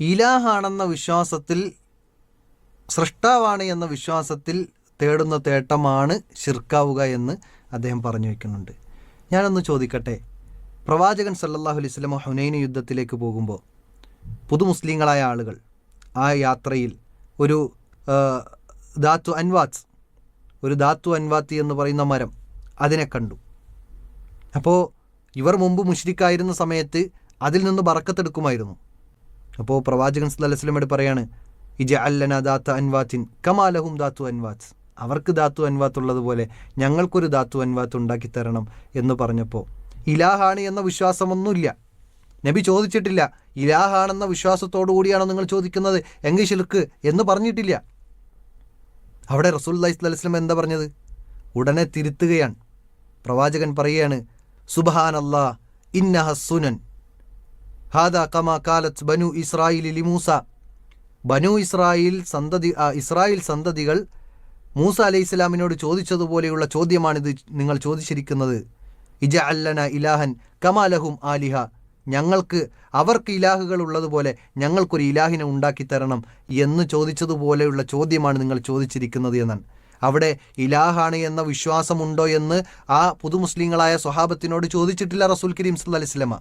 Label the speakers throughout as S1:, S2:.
S1: ഇലാഹാണെന്ന വിശ്വാസത്തിൽ സൃഷ്ടാവാണ് എന്ന വിശ്വാസത്തിൽ തേടുന്ന തേട്ടമാണ് ശിർക്കാവുക എന്ന് അദ്ദേഹം പറഞ്ഞു വയ്ക്കുന്നുണ്ട് ഞാനൊന്ന് ചോദിക്കട്ടെ പ്രവാചകൻ സല്ലാഹു അലൈഹി വസല്ലം ഹുനൈൻ യുദ്ധത്തിലേക്ക് പോകുമ്പോൾ പുതുമുസ്ലിങ്ങളായ ആളുകൾ ആ യാത്രയിൽ ഒരു ധാത്തു അൻവാത്ത് ഒരു ധാത്തു അൻവാത്തി എന്ന് പറയുന്ന മരം അതിനെ കണ്ടു. അപ്പോൾ ഇവർ മുമ്പ് മുഷ്രിക്കായിരുന്ന സമയത്ത് അതിൽ നിന്ന് ബറക്കത്തെടുക്കുമായിരുന്നു. അപ്പോൾ പ്രവാചകൻ വസല്ലമയോട് പറയാണ് ഇജ അല്ലന ദാത്ത അൻവാത്തിൻ കമാലഹും ദാത്തു അൻവാത്ത്. അവർക്ക് ദാത്തു അൻവാത്ത് ഉള്ളതുപോലെ ഞങ്ങൾക്കൊരു ദാത്തു അൻവാത്ത് ഉണ്ടാക്കി തരണം എന്ന് പറഞ്ഞപ്പോൾ ഇലാഹാണ് എന്ന വിശ്വാസമൊന്നുമില്ല. നബി ചോദിച്ചിട്ടില്ല ഇലാഹാണെന്ന വിശ്വാസത്തോടു കൂടിയാണോ നിങ്ങൾ ചോദിക്കുന്നത്? എങ്കിൽ ശിർക്ക് എന്ന് പറഞ്ഞിട്ടില്ല. അവിടെ റസൂൽ അലൈഹി വസല്ലം എന്താ പറഞ്ഞത്? ഉടനെ തിരുത്തുകയാണ്. പ്രവാചകൻ പറയുകയാണ് സുബഹാൻ അല്ലാ ഇന്ന ഹാദ കമാ കാലത്ത് ബനു ഇസ്രായേലി ലിമൂസ ബനു ഇസ്രായേൽ സന്തതി ഇസ്രായേൽ സന്തതികൾ മൂസ അലൈഹി ഇസ്ലാമിനോട് ചോദിച്ചതുപോലെയുള്ള ചോദ്യമാണിത് നിങ്ങൾ ചോദിച്ചിരിക്കുന്നത്. ഇജ അല്ലന ഇലാഹൻ കമാലഹും ആലിഹ. ഞങ്ങൾക്ക് അവർക്ക് ഇലാഹുകൾ ഉള്ളതുപോലെ ഞങ്ങൾക്കൊരു ഇലാഹിനെ ഉണ്ടാക്കി തരണം എന്ന് ചോദിച്ചതുപോലെയുള്ള ചോദ്യമാണ് നിങ്ങൾ ചോദിച്ചിരിക്കുന്നത് എന്നാണ്. അവിടെ ഇലാഹാണ് എന്ന വിശ്വാസമുണ്ടോ എന്ന് ആ പുതുമുസ്ലിങ്ങളായ സ്വഹാബത്തിനോട് ചോദിച്ചിട്ടില്ല റസൂൽ കരീം അലൈഹി വസല്ലമ.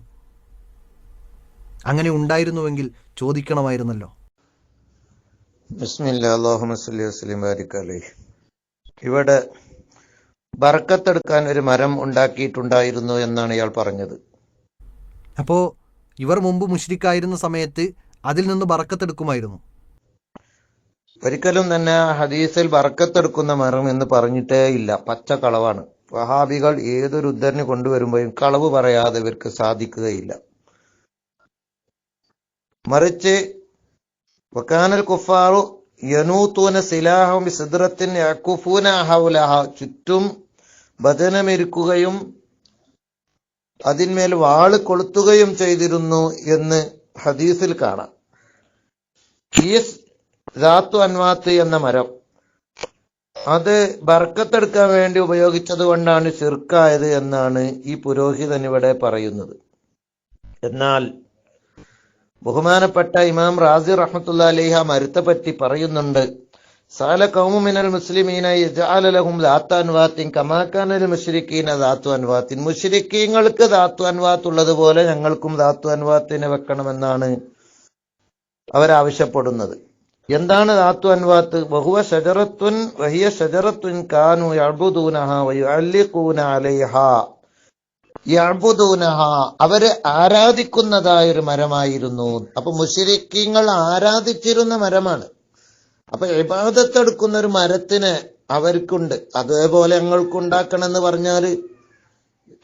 S1: അങ്ങനെ ഉണ്ടായിരുന്നുവെങ്കിൽ ചോദിക്കണമായിരുന്നല്ലോ.
S2: ഇവിടെ ബർക്കത്തെടുക്കാൻ ഒരു മരം ഉണ്ടാക്കിയിട്ടുണ്ടായിരുന്നു എന്നാണ് ഇയാൾ പറഞ്ഞത്.
S1: അപ്പോ ഇവർ മുമ്പ് മുഷ്രിക്കായിരുന്ന സമയത്ത് അതിൽ നിന്ന് ബറക്കത്തെടുക്കുമായിരുന്നു
S2: ഒരിക്കലും തന്നെ ഹദീസിൽ ബർക്കത്തെടുക്കുന്ന മരം എന്ന് പറഞ്ഞിട്ടേ ഇല്ല. പച്ച കളവാണ്. വഹാബികൾ ഏതൊരു ഉദ്ധരണി കൊണ്ടുവരുമ്പോഴും കളവ് പറയാതെ ഇവർക്ക് സാധിക്കുകയില്ല. മറിച്ച് വക്കാനൽ കുഫാറു യനൂത്തൂന സിലാഹം സിദ്രത്തിൻ യക്കുഫൂന ഹൗലഹ ചുറ്റും ഭജനമിരിക്കുകയും അതിന്മേൽ വാൾ കൊളുത്തുകയും ചെയ്തിരുന്നു എന്ന് ഹദീസിൽ കാണാം. ധാത്തു അൻവാത്ത് എന്ന മരം. അത് ബർക്കത്തെടുക്കാൻ വേണ്ടി ഉപയോഗിച്ചത് കൊണ്ടാണ് ചെറുക്കായത് എന്നാണ് ഈ പുരോഹിതൻ ഇവിടെ പറയുന്നത്. എന്നാൽ ബഹുമാനപ്പെട്ട ഇമാം റാസി റഹ്മത്തുള്ള അലിഹ മരുത്തെ പറ്റി പറയുന്നുണ്ട്. സാല കൗമുമിനൽ മുസ്ലിമീന യജാലലഹും ദാത്തു കമാക്കാനൽ മുഷിരിക്കീന ദാത്തു അൻവാത്തിൻ. മുഷിരിക്കീങ്ങൾക്ക് ദാത്തു അൻവാത്ത് ഉള്ളതുപോലെ ഞങ്ങൾക്കും ദാത്തു അൻവാത്തിനെ വെക്കണമെന്നാണ് അവരാവശ്യപ്പെടുന്നത് എന്താണ് ദാത്തു അൻവാത്ത്? ബഹുവ ഷജറത്തുൻ വഹിയ ഷജറത്തുൻ കാനു യഅ്ബുദൂനഹ വയുഅല്ലിഖൂന അലൈഹ. യഅ്ബുദൂനഹ അവർ ആരാധിക്കുന്നതായ ഒരു മരമായിരുന്നു. അപ്പൊ മുശ്രിക്കീങ്ങൾ ആരാധിച്ചിരുന്ന മരമാണ്. അപ്പൊ ഇബാദത്തെടുക്കുന്ന ഒരു മരത്തിന് അവർക്കുണ്ട്. അതേപോലെ ഞങ്ങൾക്ക് ഉണ്ടാക്കണം എന്ന് പറഞ്ഞാൽ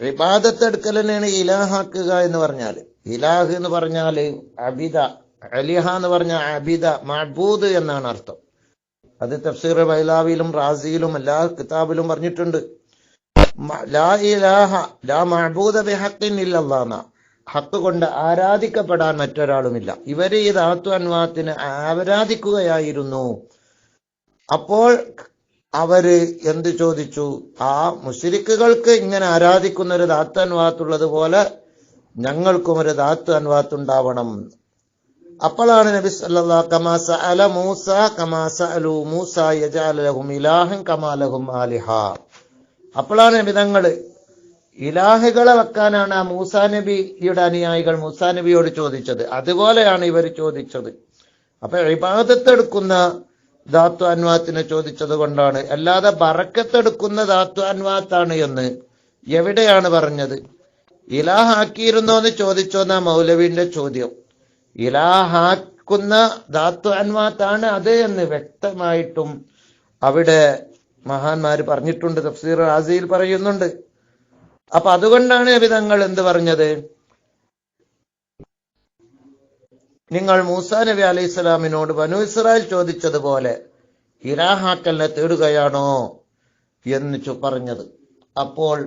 S2: ഇബാദത്തെടുക്കൽ ഇലാഹാക്കുക എന്ന് പറഞ്ഞാൽ. ഇലാഹ് എന്ന് പറഞ്ഞാൽ അബിദ അലിഹ എന്ന് പറഞ്ഞ അബിദ മഹബൂദ് എന്നാണ് അർത്ഥം. അത് തഫ്സീർ ബൈലാവിയിലും റാസിയിലും എല്ലാ കിതാബിലും പറഞ്ഞിട്ടുണ്ട്. ലാ ഇലാഹ ലാ ഹക്ക് കൊണ്ട് ആരാധിക്കപ്പെടാൻ മറ്റൊരാളുമില്ല. ഇവർ ഈ ധാത്തു അൻവാത്തിന് ആരാധിക്കുകയായിരുന്നു. അപ്പോൾ അവർ എന്ത് ചോദിച്ചു? ആ മുഷിരിക്കുകൾക്ക് ഇങ്ങനെ ആരാധിക്കുന്ന ഒരു ധാത്തു അൻവാത്തുള്ളത് പോലെ ഞങ്ങൾക്കും ഒരു ധാത്തു അൻവാത്ത് ഉണ്ടാവണം അപ്പോഴാണ് നബി സല്ലല്ലാഹു കമാ സഅല മൂസ കമാസ അലു മൂസ യജഅല ലഹും ഇലാഹൻ കമാ ലഹും ആലിഹ. അപ്പോഴാണ് നബി ഇലാഹകളെ വെക്കാനാണ് ആ മൂസാ നബിയുടെ അനുയായികൾ മൂസാ നബിയോട് ചോദിച്ചത്. അതുപോലെയാണ് ഇവർ ചോദിച്ചത്. അപ്പൊ ഇബാദത്തെടുക്കുന്ന ധാത്തു അന്വാത്തിനെ ചോദിച്ചത് കൊണ്ടാണ്. അല്ലാതെ ബറക്കത്തെടുക്കുന്ന ധാത്തു അന്വാത്താണ് എന്ന് എവിടെയാണ് പറഞ്ഞത്? ഇലാഹാക്കിയിരുന്നോ എന്ന് ചോദിച്ചോന്നാ മൗലവിന്റെ ചോദ്യം. ഇലാഹാക്കുന്ന ധാത്തു അന്വാത്താണ് അത് എന്ന് വ്യക്തമായിട്ടും അവിടെ മഹാന്മാര് പറഞ്ഞിട്ടുണ്ട് തഫ്സീർ റാസിയിൽ പറയുന്നുണ്ട്. അപ്പൊ അതുകൊണ്ടാണ് നബി തങ്ങൾ എന്ത് പറഞ്ഞത്? നിങ്ങൾ മൂസാ നബി അലൈഹി സ്വലാമിനോട് ഇസ്രായേൽ ചോദിച്ചതുപോലെ ഇലാഹാക്കലിനെ തേടുകയാണോ എന്ന് പറഞ്ഞത്. അപ്പോൾ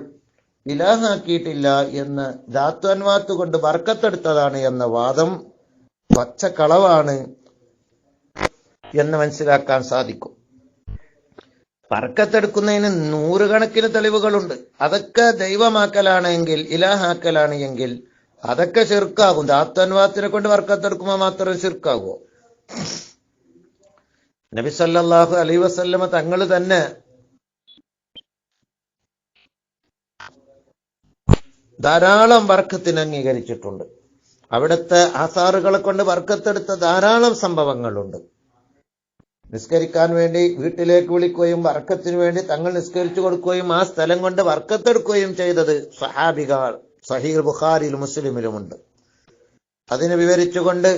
S2: ഇലാഹാക്കിയിട്ടില്ല എന്ന് ധാത്തു അൻവാത്ത് കൊണ്ട് വർക്കത്തെടുത്തതാണ് എന്ന വാദം പച്ചക്കളവാണ് എന്ന് മനസ്സിലാക്കാൻ സാധിക്കും. പറക്കത്തെടുക്കുന്നതിന് നൂറുകണക്കിന് തെളിവുകളുണ്ട്. അതൊക്കെ ദൈവമാക്കലാണ് എങ്കിൽ ഇലാഹാക്കലാണ് എങ്കിൽ അതൊക്കെ ചെറുക്കാകും ദാത്തൻവാത്തിനെ കൊണ്ട് വർക്കത്തെടുക്കുമ്പോൾ മാത്രം ചെറുക്കാകുമോ നബി സല്ലല്ലാഹു അലൈഹി വസല്ലമ തങ്ങൾ തന്നെ ധാരാളം വർക്കത്തിന് അംഗീകരിച്ചിട്ടുണ്ട്. അവിടുത്തെ ആസാറുകളെ കൊണ്ട് വർക്കത്തെടുത്ത ധാരാളം സംഭവങ്ങളുണ്ട്. നിസ്കരിക്കാൻ വേണ്ടി വീട്ടിലേക്ക് വിളിക്കുകയും വർക്കത്തിന് വേണ്ടി തങ്ങൾ നിസ്കരിച്ചു കൊടുക്കുകയും ആ സ്ഥലം കൊണ്ട് വർക്കത്തെടുക്കുകയും ചെയ്തത് സഹാബികൾ. സഹീർ ബുഖാരിയിലും മുസ്ലിമിലുമുണ്ട്. അതിനെ വിവരിച്ചുകൊണ്ട്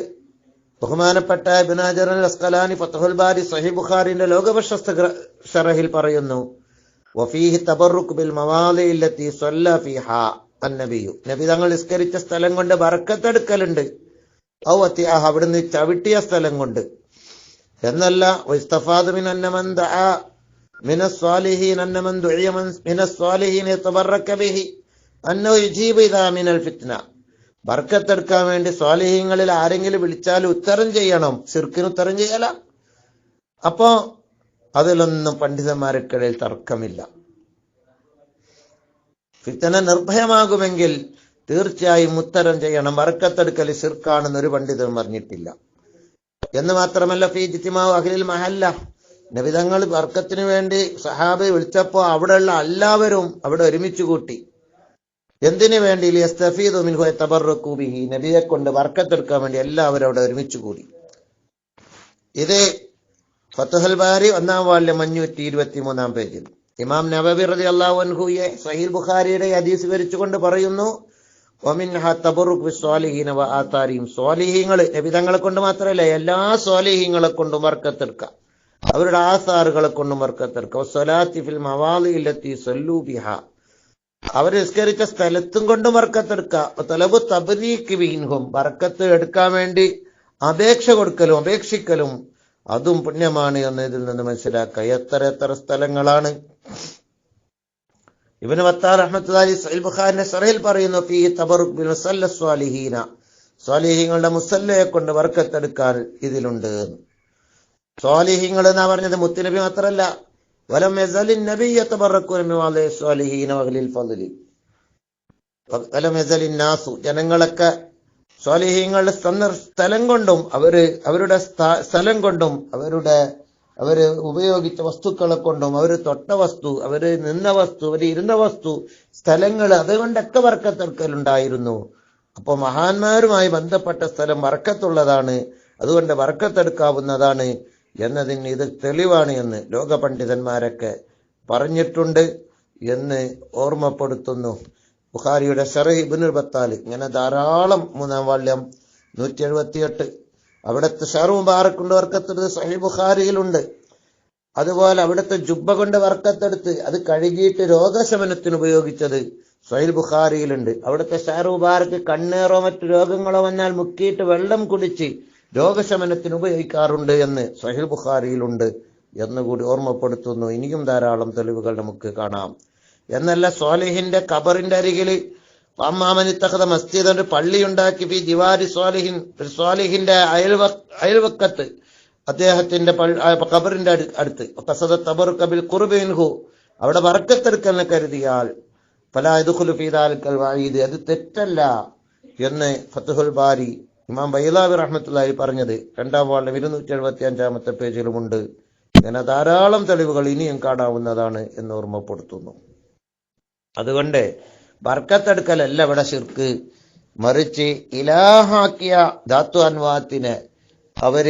S2: ബഹുമാനപ്പെട്ട ബിനാജർ അസ്കലാനി ഫത്തഹുൽ ബാരി സഹി ബുഖാരിന്റെ ലോകപ്രശസ്ത ഷറഹിൽ പറയുന്നു വഫീഹി തബറുക്ക് ബിൽ മവാലയിലെത്തി സൊല്ല അന്നബിയു. നബി തങ്ങൾ നിസ്കരിച്ച സ്ഥലം കൊണ്ട് വറക്കത്തെടുക്കലുണ്ട് ഔ അത്യാഹ അവിടുന്ന് ചവിട്ടിയ സ്ഥലം കൊണ്ട് എന്നല്ല ദഅ ബർക്കത്തെടുക്കാൻ വേണ്ടി സ്വാലിഹീങ്ങളിൽ ആരെങ്കിലും വിളിച്ചാൽ ഉത്തരം ചെയ്യണം. സിർക്കിന് ഉത്തരം ചെയ്യല. അപ്പോ അതിലൊന്നും പണ്ഡിതന്മാർക്കിടയിൽ തർക്കമില്ല. ഫിത്തന നിർഭയമാകുമെങ്കിൽ തീർച്ചയായും ഉത്തരം ചെയ്യണം. ബർക്കത്തെടുക്കൽ സിർക്കാണെന്ന് ഒരു പണ്ഡിതൻ പറഞ്ഞിട്ടില്ല. എന്ന് മാത്രമല്ല ഫീ ജിത്തിമാവ് അഖിലിൽ മഹല്ല. നബിതങ്ങൾ വർക്കത്തിന് വേണ്ടി സഹാബെ വിളിച്ചപ്പോ അവിടെയുള്ള എല്ലാവരും അവിടെ ഒരുമിച്ച് കൂട്ടി. എന്തിനു വേണ്ടി? ലിയസ്തഫീദു മിൻഹു യതബറകു ബിഹി. നബിയെ കൊണ്ട് വർക്കത്തെടുക്കാൻ വേണ്ടി എല്ലാവരും അവിടെ ഒരുമിച്ച് കൂടി. ഇത് ഫത്തുഹൽ ബാരി ഒന്നാം വാല്യം അഞ്ഞൂറ്റി ഇരുപത്തി മൂന്നാം പേജിൽ. ഇമാം നബബി റതി അള്ളാഹു സഹീൽ ബുഖാരിയുടെ ഹദീസ് വിവരിച്ചുകൊണ്ട് പറയുന്നു വ സ്വാലിഹീങ്ങൾ നബിതങ്ങളെ കൊണ്ട് മാത്രമല്ല എല്ലാ സ്വാലിഹീങ്ങളെ കൊണ്ടും വർക്കത്തെടുക്കാം. അവരുടെ ആസാറുകളെ കൊണ്ടും വർക്കത്തെടുക്കാം. സ്വലാത്തി ഫിൽ മവാലിയിലെത്തി സല്ലൂ ബിഹ. അവർ നിസ്കരിച്ച സ്ഥലത്തും കൊണ്ട് വർക്കത്തെടുക്കുക തലബു തബരീക്ക് വീൻഹും ബർക്കത്ത് എടുക്കാൻ വേണ്ടി അപേക്ഷ കൊടുക്കലും അപേക്ഷിക്കലും. അതും പുണ്യമാണ് എന്ന് ഇതിൽ നിന്ന് മനസ്സിലാക്കുക എത്ര എത്ര സ്ഥലങ്ങളാണ് ഇവന് വത്താർ അഹമ്മദ് അലി സൈൽ ബുഖാറിന്റെ സറയിൽ പറയുന്നു ഫീ ബിൽ സല്ല സ്വാലിഹീന. സ്വാലിഹീങ്ങളുടെ മുസല്ലയെ കൊണ്ട് വർക്കത്തെടുക്കാൻ ഇതിലുണ്ട്. സ്വാലിഹീങ്ങൾ എന്നാ പറഞ്ഞത്? മുത്തുനബി മാത്രമല്ല. വലം യസലിൻ നബിയ്യ തബറക്കു മിവാലി സ്വാലിഹീന വഹ്ലിൽ ഫദ്ലി. വലം നാസു. ജനങ്ങളൊക്കെ സ്വാലിഹീങ്ങളുടെ സ്ഥലം കൊണ്ടും അവർ അവരുടെ സ്ഥലം കൊണ്ടും അവരുടെ അവർ ഉപയോഗിച്ച വസ്തുക്കളെ കൊണ്ടും അവർ തൊട്ട വസ്തു അവർ നിന്ന വസ്തു അവർ ഇരുന്ന വസ്തു സ്ഥലങ്ങൾ അതുകൊണ്ടൊക്കെ വർക്കത്തെടുക്കലുണ്ടായിരുന്നു അപ്പൊ മഹാന്മാരുമായി ബന്ധപ്പെട്ട സ്ഥലം വർക്കത്തുള്ളതാണ് അതുകൊണ്ട് വർക്കത്തെടുക്കാവുന്നതാണ് എന്നതിന് ഇത് തെളിവാണ് എന്ന് ലോക പണ്ഡിതന്മാരൊക്കെ പറഞ്ഞിട്ടുണ്ട് എന്ന് ഓർമ്മപ്പെടുത്തുന്നു. ബുഖാരിയുടെ ഷറഹ് ബത്താൽ ഇങ്ങനെ ധാരാളം മൂന്നാം വാള്യം നൂറ്റി എഴുപത്തിയെട്ട് അവിടുത്തെ ഷെറു മുബാറക് കൊണ്ട് വർക്കത്തെടുത്ത് സഹി ബുഖാരിയിലുണ്ട്. അതുപോലെ അവിടുത്തെ ജുബ്ബ കൊണ്ട് വർക്കത്തെടുത്ത് അത് കഴുകിയിട്ട് രോഗശമനത്തിന് ഉപയോഗിച്ചത് സഹീൽ ബുഖാരിയിലുണ്ട്. അവിടുത്തെ ഷെറു മുബാറക്ക് കണ്ണേറോ മറ്റു രോഗങ്ങളോ വന്നാൽ മുക്കിയിട്ട് വെള്ളം കുടിച്ച് രോഗശമനത്തിന് ഉപയോഗിക്കാറുണ്ട് എന്ന് സഹിൽ ബുഖാരിയിലുണ്ട് എന്നുകൂടി ഓർമ്മപ്പെടുത്തുന്നു. ഇനിയും ധാരാളം തെളിവുകൾ നമുക്ക് കാണാം. എന്നല്ല സ്വാലിഹിന്റെ ഖബറിന്റെ അരികിൽ അമ്മാമനിത്തഹത മസ്ജിദ് ഒരു പള്ളി ഉണ്ടാക്കി ഫി ജിവാരി സ്വാലിഹിൻ സ്വാലിഹിന്റെ അയൽവ അയൽവക്കത്ത്. അദ്ദേഹത്തിന്റെ കബറിന്റെ അടുത്ത്. കസദ തബർ കബിൽ കുറുബിൻഹു അവിടെ വറക്കത്തെടുക്കെന്ന് കരുതിയാൽ പല ഇതുഹുലുഫീദാൽക്കൽ വായിദ് അത് തെറ്റല്ല എന്ന് ഫത്തുഹുൽ ബാരി ഇമാം ബൈലാബി റഹ്മത്തുള്ളാഹി പറഞ്ഞത്. രണ്ടാം വാളിലെ ഇരുന്നൂറ്റി എഴുപത്തി അഞ്ചാമത്തെ പേജിലുമുണ്ട്. ഇങ്ങനെ ധാരാളം തെളിവുകൾ ഇനിയും കാണാവുന്നതാണ് എന്ന് ഓർമ്മപ്പെടുത്തുന്നു. അതുകൊണ്ട് ബർക്കത്തെടുക്കലല്ല ഇവിടെ ശിർക്ക്. മറിച്ച് ഇലാഹാക്കിയ ധാത്തു അനുവാദത്തിന് അവർ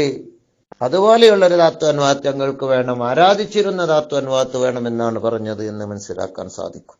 S2: അതുപോലെയുള്ള ഒരു ധാത്തു അൻവാത്ത് ഞങ്ങൾക്ക് വേണം ആരാധിച്ചിരുന്ന ധാത്തു അൻവാത്ത് വേണമെന്നാണ് പറഞ്ഞത് എന്ന് മനസ്സിലാക്കാൻ സാധിക്കും.